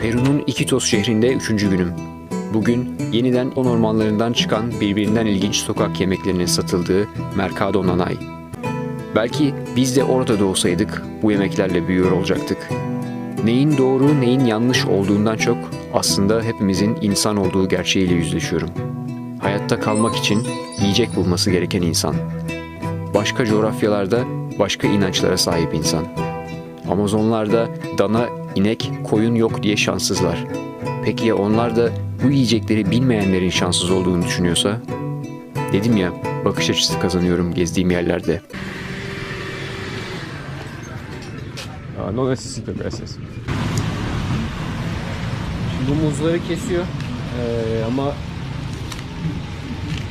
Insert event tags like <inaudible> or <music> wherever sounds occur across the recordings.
Peru'nun Iquitos şehrinde üçüncü günüm. Bugün yeniden on ormanlarından çıkan birbirinden ilginç sokak yemeklerinin satıldığı Mercado Nanay. Belki biz de orada doğsaydık bu yemeklerle büyüyor olacaktık. Neyin doğru neyin yanlış olduğundan çok aslında hepimizin insan olduğu gerçeğiyle yüzleşiyorum. Hayatta kalmak için yiyecek bulması gereken insan. Başka coğrafyalarda başka inançlara sahip insan. Amazonlarda dana, inek, koyun yok diye şanssızlar. Peki ya onlar da bu yiyecekleri bilmeyenlerin şanssız olduğunu düşünüyorsa? Dedim ya, bakış açısı kazanıyorum gezdiğim yerlerde. No necesito, gracias. Bu muzları kesiyor Ee, ama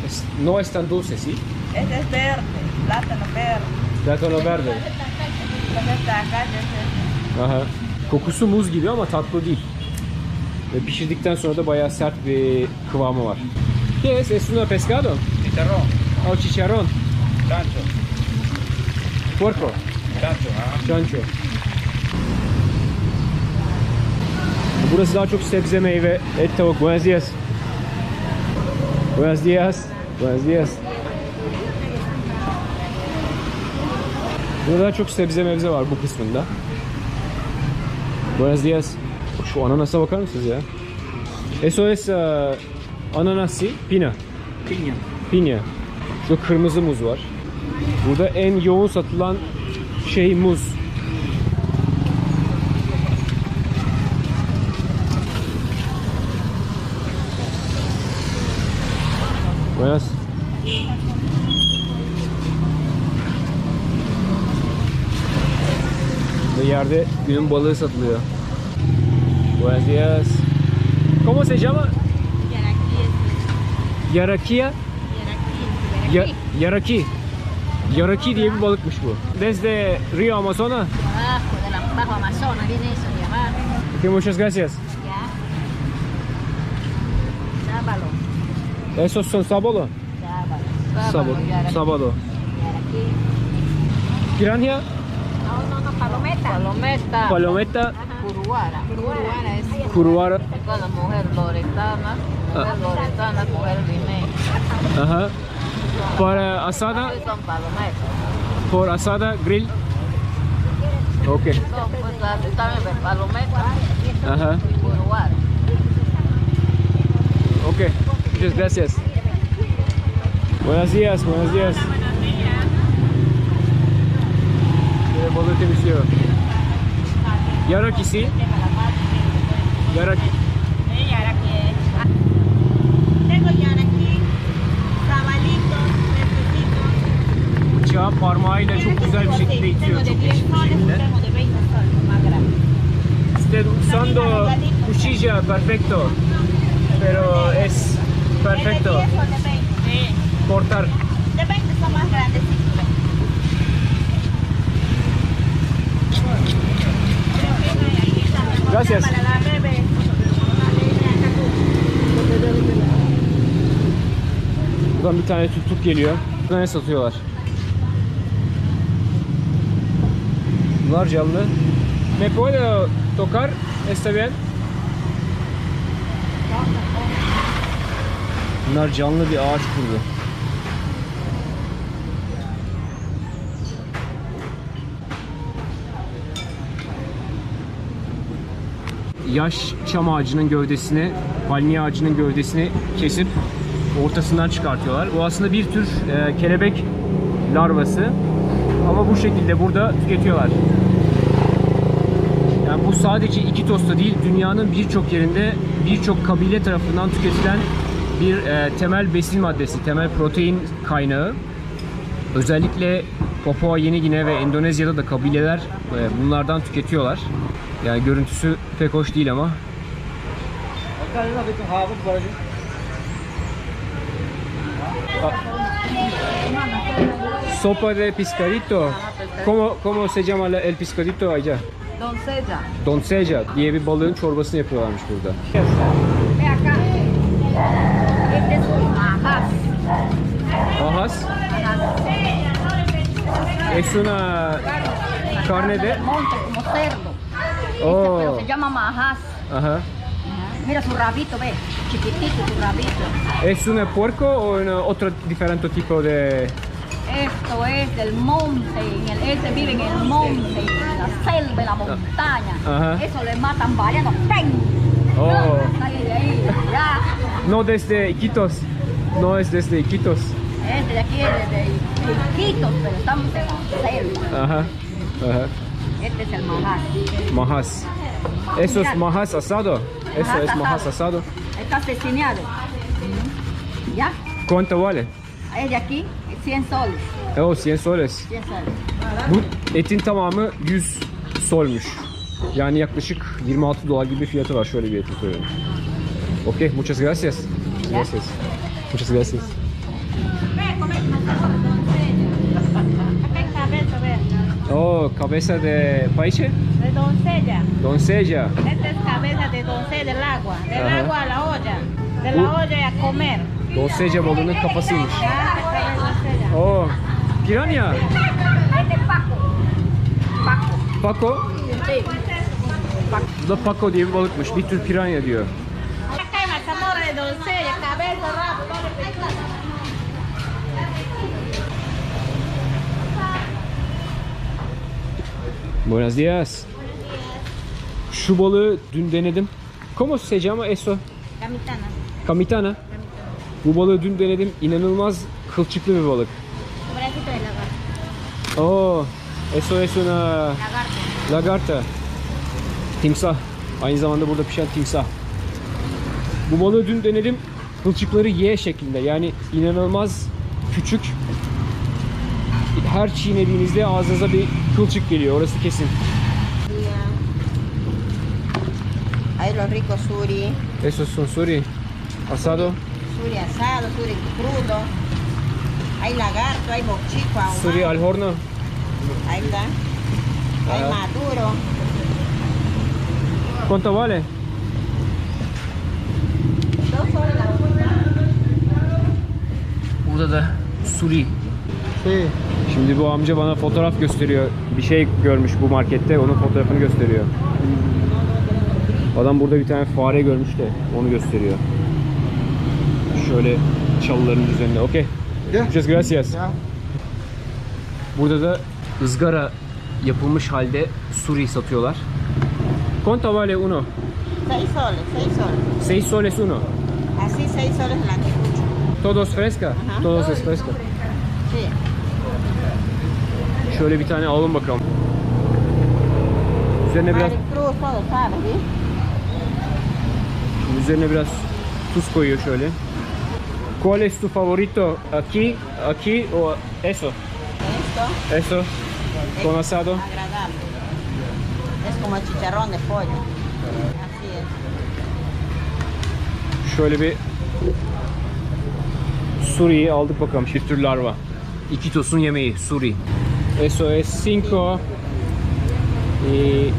es- no es tan dulce, ¿sí? Este es verde, plátano verde. Plátano verde. <laughs> Entonces Kokusu muz gibi ama tatlı değil. Ve pişirdikten sonra da bayağı sert bir kıvamı var. ¿Qué es? ¿Es una pescado? Chicharrón, O chicharrón. chancho, Puerco. chancho, ah. Chancho. Burası daha çok sebze, meyve, et, tavuk. Buenos días. Buenos días. Buenos días. Burada daha çok sebze mevze var bu kısmında. Buenos días. Şu ananasa bakar mısınız ya? Eso es uh, ananas, sí? Pina. Piña. Pinya. Şu kırmızı muz var. Burada en yoğun satılan şey muz. Buenas. Yerde günün balığı satılıyor. Buenos días. ¿Cómo se llama? Yarakia. Ya, yaraki. Yaraki diye bir balıkmış bu. Desde Rio la, bajo Amazonas, viene eso de abajo. Ok, muchas gracias. Ya. Sábalo. Esos son sabolo. Sábalo. Sabolo. Sábalo. Sabolo. Yaraqui. Palometa. Palometa. palometa, Curuara. Curuara es kuruara. con la mujer loretana. Mujer loretana, mujer limeña. Aha. Para asada, Son palometas. por asada, grill. Ok. Son, pues, la- también de palometa Aha. y curuara. Ok. Muchas gracias. Buenos días, buenos días. Böyle balığı temizliyor. Yaraqui, sabalitos, necesito. Bıçağı parmağıyla çok güzel bir şekilde itiyor. Çok değişik bir şekilde. Tengo de 20 soles, más grande. Estoy usando cuchilla perfecto, pero es perfecto De 10 o de 20. cortar. De 20 son más grandecitos. Gracias. Buradan bir tane tuk tuk geliyor. Burada ne satıyorlar? Bunlar canlı. ¿Me puedo tocar? ¿Está bien? Bunlar canlı bir ağaç kurdu. Yaş çam ağacının gövdesini, palmiye ağacının gövdesini kesip ortasından çıkartıyorlar. Bu aslında bir tür e, kelebek larvası. Ama bu şekilde burada tüketiyorlar. Yani bu sadece iki tosta değil, dünyanın birçok yerinde birçok kabile tarafından tüketilen bir e, temel besin maddesi, temel protein kaynağı. Özellikle Papua Yeni Gine ve Endonezya'da da kabileler e, bunlardan tüketiyorlar. Yani görüntüsü pek hoş değil ama Sopa de pescadito. ¿Cómo, cómo se llama la- el pescadito allá? Doncella. Doncella diye bir balığın çorbasını yapıyorlarmış burada. Ahas. Es una carne de... Monte como cerdo. Este, Oh. pero se llama majás. Ajá. Mira su rabito, ve. Chiquitito su rabito. ¿Es un puerco o un otro diferente tipo de...? Esto es del monte. En el, este vive en el monte, en la selva, en la montaña. Ajá. Eso le matan variando. ¡Peng! Oh. De ahí, ya. No desde Iquitos. No es desde Iquitos. Este de aquí es de, de Iquitos, pero estamos en la selva. Ajá. Ajá. Este es el majar. Majas. ¿Eso es majas asado? Eso Majas es majas asado. Está cecinado. ¿Ya? ¿Cuánto vale? Es de aquí, 100 soles. Oh 100 soles. 100 soles. Bu etin tamamı 100 solmuş. Yani yaklaşık 26 dolar gibi bir fiyatı var. Şöyle bir etin söyleyeyim. Okey, muchas gracias. Muchas gracias. Muchas gracias. Oh, cabeza de paiche? De doncella. Doncella. Esta es cabeza de doncella del agua. Del Ajá. agua a la olla. De Uh. la olla a comer. Doncella balığının kafasıymış. Oh, piranha. Este es Paco. Paco. Paco. Sí. Bu da Paco diye bir balıkmış. Bir tür piranha diyor. Doncella, cabeza, rabo, vale, pescado. Buenos días. Şu balığı dün denedim. ¿Cómo se llama eso? Camitana. Kamitana. Bu balığı dün denedim. İnanılmaz kılçıklı bir balık. Lagarto. Oh, eso es una Lagarto. lagarta. Timsah. Aynı zamanda burada pişen timsah. Bu balığı dün denedim. Kılçıkları Y şeklinde. Yani inanılmaz küçük. Her çiğnediğinizde ağzınıza bir kılçık geliyor. Orası kesin. Hay los ricos suri, Eso son suri. Asado. suri asado, suri crudo. Hay lagarto, hay bochico ahumado. Suri al horno. Ahí está. Hay Ah. maduro. ¿Cuánto vale? Dos soles la Burada da suri. Şimdi bu amca bana fotoğraf gösteriyor. Bir şey görmüş bu markette. Onun fotoğrafını gösteriyor. Adam burada bir tane fare görmüş de onu gösteriyor. Şöyle çalıların üzerinde. Okey. Muchas gracias. Burada da ızgara yapılmış halde suri satıyorlar. ¿Cuánto vale uno? Seis soles, seis soles. Seis soles uno. Así seis soles el anticucho. Todos fresca. Todos es fresca. Sí. Şöyle bir tane alalım bakalım. Üzerine biraz üzerine biraz tuz koyuyor şöyle. ¿Cuál es tu favorito? Aquí, aquí o eso? Esto Eso. Con asado. agradable. Es como chicharrón de pollo. Así es. Şöyle bir Suri'yi aldık bakalım. Bir tür larva. Ikitos'un yemeği Suri. Eso es 5 y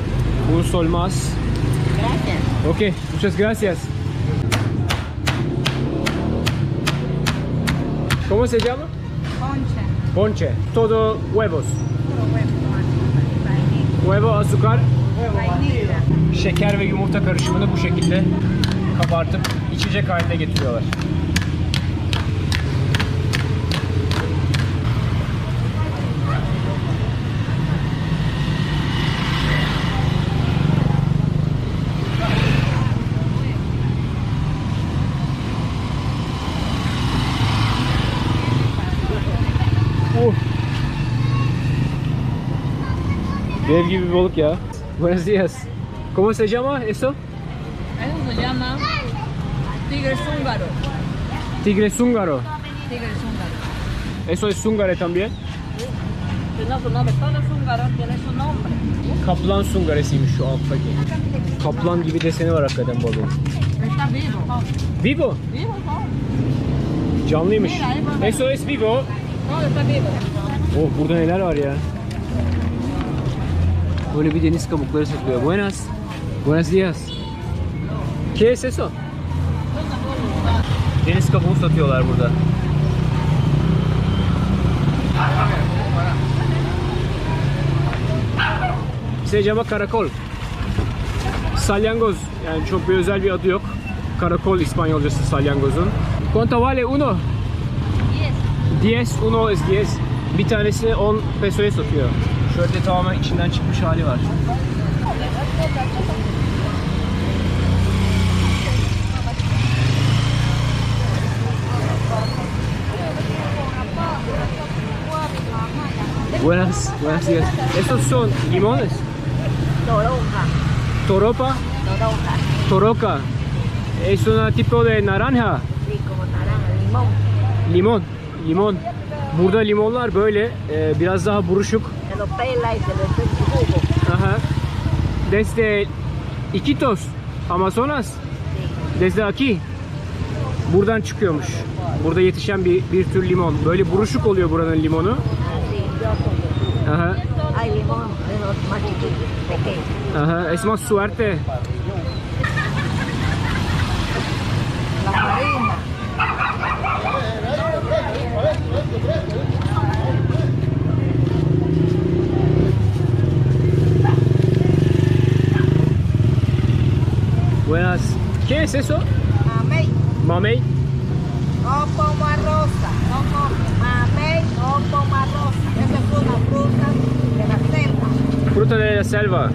un sol más. Gracias. Ok, muchas gracias. ¿Cómo se llama? Concha. Ponche. Todo huevos. Huevo, azúcar, şeker ve yumurta karışımını bu şekilde kabartıp içecek haline getiriyorlar. Uh. Dev gibi bir balık ya. Buenos días. ¿Cómo se llama eso? Eso se llama tigre zúngaro. Tigre zúngaro. Tigre zúngaro. Eso es zúngare también. Tiene su nombre, todo zúngaro tiene su nombre. Kaplan sungaresiymiş şu alttaki. Kaplan gibi deseni var hakikaten balığın. Vivo. Vivo. Canlıymış. Eso es vivo. Oh burada neler var ya. Böyle bir deniz kabukları satılıyor. Buenas. Buenos días. ¿Qué es eso? Deniz kabuğu satıyorlar burada. Se llama caracol. Salyangoz. Yani çok bir özel bir adı yok. Karakol İspanyolcası salyangozun. ¿Cuánto vale uno? Yes. 10, uno es 10. Bir tanesi 10 pesoya satıyor. Şöyle tamamen içinden çıkmış hali var. Buenas, buenos días. ¿Estos son limones? Toronja. Toropa, Toronja. toroca. Es un tipo de naranja. Sí, como naranja, limón. Limon, limon. Burada limonlar böyle e, biraz daha buruşuk. Aha. Desde Iquitos, Amazonas. Desde aquí. Buradan çıkıyormuş. Burada yetişen bir, bir tür limon. Böyle buruşuk oluyor buranın limonu. Aha. Hay limón de. Es más suerte. La farina. Buenas. ¿Qué es eso? Mamey. Mamey. O poma rosa. No, no. Mamey o poma rosa. Esa es una fruta de la selva. Fruta de la selva.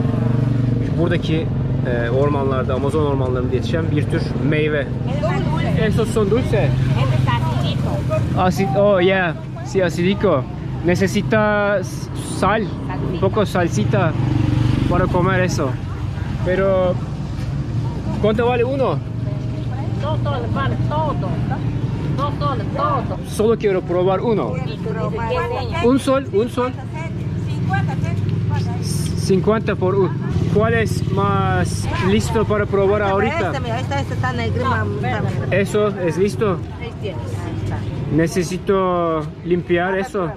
Buradaki e, ormanlarda, Amazon ormanlarında yetişen bir tür meyve. Esos son dulce. Este es acidito. Acid, oh, yeah. Sí, acidico. Necesitas sal, un poco salsita para comer eso. Pero, ¿cuánto vale uno? No todo, vale todo. No todo, todo. Solo quiero probar uno. Un sol, un sol. 50 por uno. ¿Cuál es más listo para probar ahorita? Este, mira. Eso es listo. Necesito limpiar eso.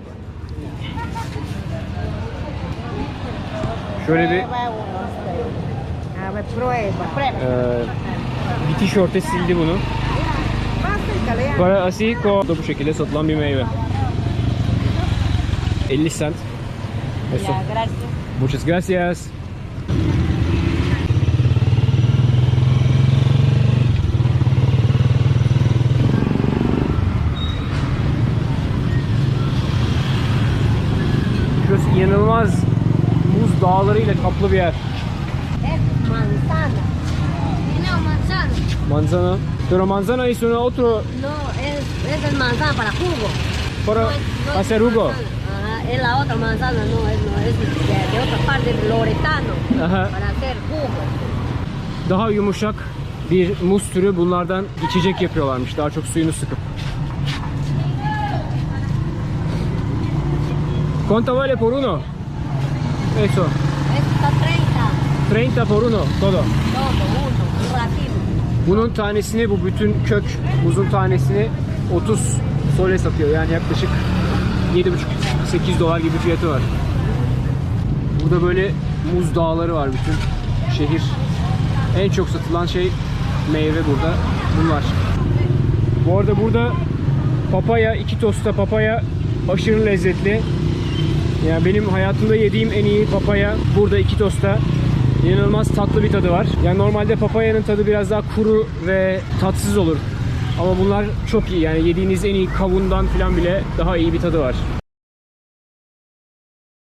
Şöyle bir Prueba uno. este. A ver, prueba. Ee, bir tişörte sildi bunu. Para asiko da bu şekilde satılan bir meyve. 50 cent. Eso. Ya, gracias. Muchas gracias. Şurası inanılmaz muz dağlarıyla kaplı bir yer. Manzana. No, manzana. Manzana. Pero manzana es una otro No, es, es el manzana para jugo. para No es- no hacer jugo. Ajá, es la otra manzana, no es, no, es de, de otra parte, loretano, Aha. para hacer jugo. Daha yumuşak bir muz türü bunlardan içecek yapıyorlarmış. Daha çok suyunu sıkıp. ¿Cuánto vale por uno? Eso. Esta 30, 30 por uno. Todo. todo, uno, un ratito. Bunun tanesini, bu bütün kök muzun tanesini 30 sole satıyor. Yani yaklaşık 7,5-8 dolar gibi fiyatı var. Burada böyle muz dağları var bütün şehir. En çok satılan şey meyve burada. Bunlar. Bu arada burada papaya, iki tosta papaya aşırı lezzetli. Yani benim hayatımda yediğim en iyi papaya burada iki tosta. İnanılmaz tatlı bir tadı var. Yani normalde papayanın tadı biraz daha kuru ve tatsız olur. Ama bunlar çok iyi. Yani yediğiniz en iyi kavundan falan bile daha iyi bir tadı var.